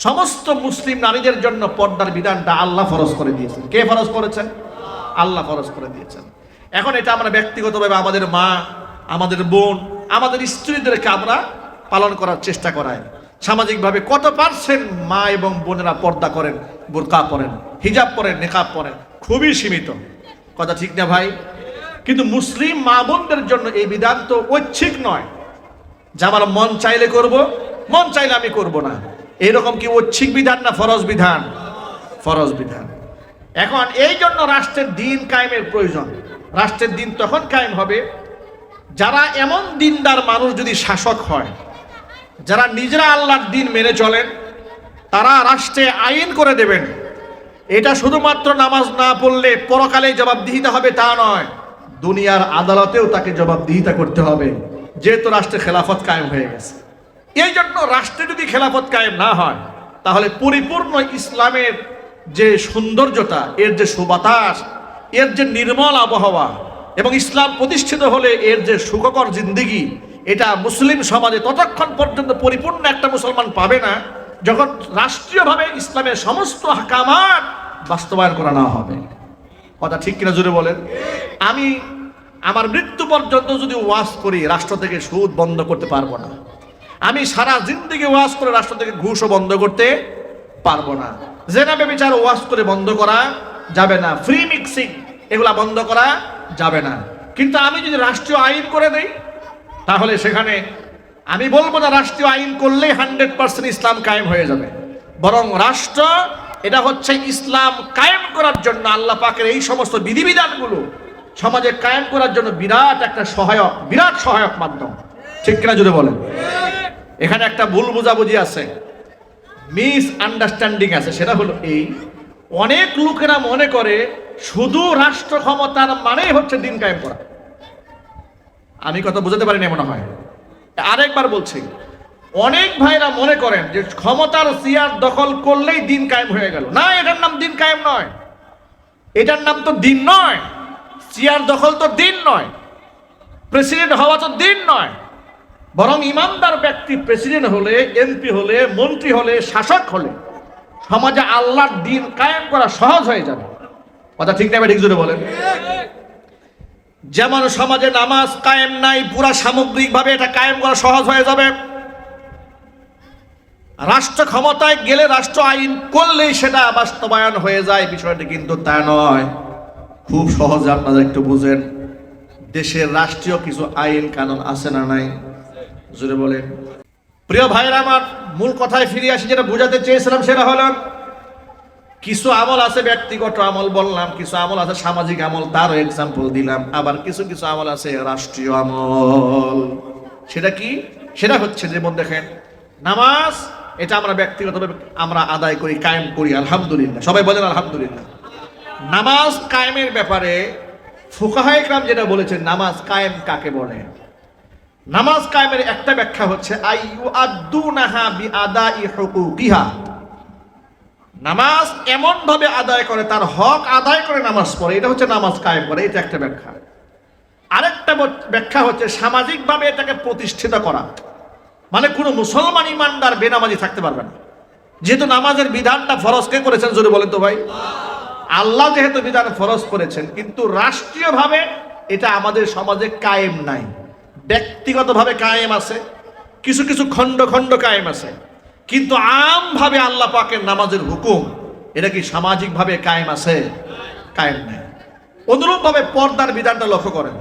সমস্ত মুসলিম নারীদের জন্য পর্দার বিধানটা আল্লাহ ফরজ করে দিয়েছেন। কে ফরজ করেছেন? আল্লাহ ফরজ করে দিয়েছেন। এখন এটা আমরা ব্যক্তিগতভাবে আমাদের মা, আমাদের বোন, আমাদের স্ত্রীদেরকে আমরা পালন করার চেষ্টা করাই। সামাজিকভাবে কত পার্সেন্ট মা এবং বোনেরা পর্দা করেন, বোরকা পরেন, হিজাব পরেন, নেকাব পরেন, খুবই সীমিত। কথা ঠিক না ভাই? কিন্তু মুসলিম মা বোনদের জন্য এই বিধান তো ঐচ্ছিক নয়। যে আমার মন চাইলে করব, মন চাইলে আমি করব না। এরকম কি ঐচ্ছিক বিধান না ফরজ বিধান? ফরজ বিধান। এখন এই জন্য রাষ্ট্রের দিন কায়েমের প্রয়োজন। রাষ্ট্রের দিন তখন কায়েম হবে যারা এমন দিনদার মানুষ যদি শাসক হয়, যারা নিজেরা আল্লাহর দিন মেনে চলেন, তারা রাষ্ট্রে আইন করে দেবেন। এটা শুধুমাত্র নামাজ না পড়লে পরকালে জবাবদিহিতা হবে তা নয়, দুনিয়ার আদালতেও তাকে জবাবদিহিতা করতে হবে। যেহেতু রাষ্ট্রে খেলাফত কায়েম হয়ে গেছে। এই জন্য রাষ্ট্রে যদি খেলাফত কায়েম না হয়, তাহলে পরিপূর্ণ ইসলামের যে সৌন্দর্যতা, এর যে সুবাতাস, এর যে নির্মল আবহাওয়া এবং ইসলাম প্রতিষ্ঠিত হলে এর যে সুখকর জিন্দিগি, এটা মুসলিম সমাজে ততক্ষণ পর্যন্ত পরিপূর্ণ একটা মুসলমান পাবে না যখন রাষ্ট্রীয়ভাবে ইসলামের সমস্ত হাকামাত বাস্তবায়ন করা না হবে। কথা ঠিক কিনা জুড়ে বলেন? আমি আমার মৃত্যু পর্যন্ত যদি ওয়াজ করি, রাষ্ট্র থেকে সুদ বন্ধ করতে পারব না। আমি সারা জিন্দিগি ওয়াজ করে রাষ্ট্র থেকে ঘুষও বন্ধ করতে পারব না। জেনাবে বিচার ওয়াজ করে বন্ধ করা যাবে না। ফ্রি মিক্সিং এগুলা বন্ধ করা যাবে না। কিন্তু আমি যদি রাষ্ট্রীয় আইন করে দেই, তাহলে সেখানে আমি বলব না রাষ্ট্রীয় আইন করলেই হান্ড্রেড পার্সেন্ট ইসলাম কায়েম হয়ে যাবে। বরং রাষ্ট্র এটা হচ্ছে ইসলাম কায়েম করার জন্য আল্লাহ পাকের এই সমস্ত বিধিবিধানগুলো সমাজে কায়েম করার জন্য বিরাট একটা সহায়ক, বিরাট সহায়ক মাধ্যম। ঠিক কিনা যদি বলেন? এখানে একটা ভুল বোঝাবুঝি আছে। মিস আন্ডারস্ট্যান্ডিং আছে, সেটা হলো এই, অনেক লোকেরা মনে করে শুধু রাষ্ট্র ক্ষমতার মানেই হচ্ছে দিন কায়েম করা। আমি কথা বুঝাতে পারিনি মনে হয়। আরেকবার বলছি, অনেক ভাইরা মনে করেন যে ক্ষমতার চেয়ার দখল করলেই দিন কায়েম হয়ে গেল। না, এটার নাম দিন কায়েম নয়। এটার নাম তো দিন নয়। চেয়ার দখল তো দিন নয়। প্রেসিডেন্ট হওয়া তো দিন নয়। বরং ইমানদার ব্যক্তি প্রেসিডেন্ট হলে, এমপি হলে, মন্ত্রী হলে, শাসক হলে, সমাজে আল্লাহর দিন কায়েম করা সহজ হয়ে যাবে। কথা ঠিক না ঠিক জুড়ে বলেন। যেমন সমাজে নামাজ কায়েম নাই, পুরা সামগ্রিকভাবে এটা কায়েম করা সহজ হয়ে যাবে। রাষ্ট্র ক্ষমতায় গেলে রাষ্ট্র আইন করলেই সেটা বাস্তবায়ন হয়ে যায়, বিষয়টি কিন্তু তা নয়। খুব সহজে আপনারা একটু বুঝেন, দেশের রাষ্ট্রীয় কিছু আইন কানুন আছে না নাই? জুড়ে বলেন। প্রিয় ভাইরা আমার মূল কথায় ফিরে আসি, যেটা বোঝাতে চেয়েছিলাম সেটা হলো, কিছু আমল আছে, ব্যক্তিগত আমল বললাম, কিছু আমল আছে, সামাজিক আমল, তারও এক্সাম্পল দিলাম, আবার কিছু কিছু আমল আছে, রাষ্ট্রীয় আমল। সেটা কি? সেটা হচ্ছে যেমন দেখেন, নামাজ, এটা আমরা ব্যক্তিগতভাবে আমরা আদায় করি, কায়েম করি, আলহামদুলিল্লাহ। সবাই বলেন আলহামদুলিল্লাহ। নামাজ কায়েমের ব্যাপারে ফুকাহাইকরাম যেটা বলেছেন, নামাজ কায়েম কাকে বলে? নামাজ কায়েমের একটা ব্যাখ্যা হচ্ছে আইয়ু আদু ই নামাজ এমন ভাবে আদায় করে, তার হক আদায় করে নামাজ পড়ে, এটা হচ্ছে নামাজ কায়েম করে, এটা একটা ব্যাখ্যা। আরেকটা ব্যাখ্যা হচ্ছে, সামাজিকভাবে এটাকে প্রতিষ্ঠিত করা। মানে কোনো মুসলমান ইমানদার বেনামাজি থাকতে পারবে না। যেহেতু নামাজের বিধানটা ফরজ, কে করেছেন যদি বলেন তো ভাই? আল্লাহ যেহেতু বিধান ফরজ করেছেন, কিন্তু রাষ্ট্রীয়ভাবে এটা আমাদের সমাজে কায়েম নাই। ব্যক্তিগতভাবে কায়েম আছে, কিছু কিছু খণ্ড খণ্ড কায়েম আছে, কিন্তু আমভাবে আল্লাহ পাকের নামাজের হুকুম, এটা কি সামাজিকভাবে কায়েম আছে? কায়েম নেই। অনুরূপভাবে পর্দার বিধানটা লক্ষ্য করেন।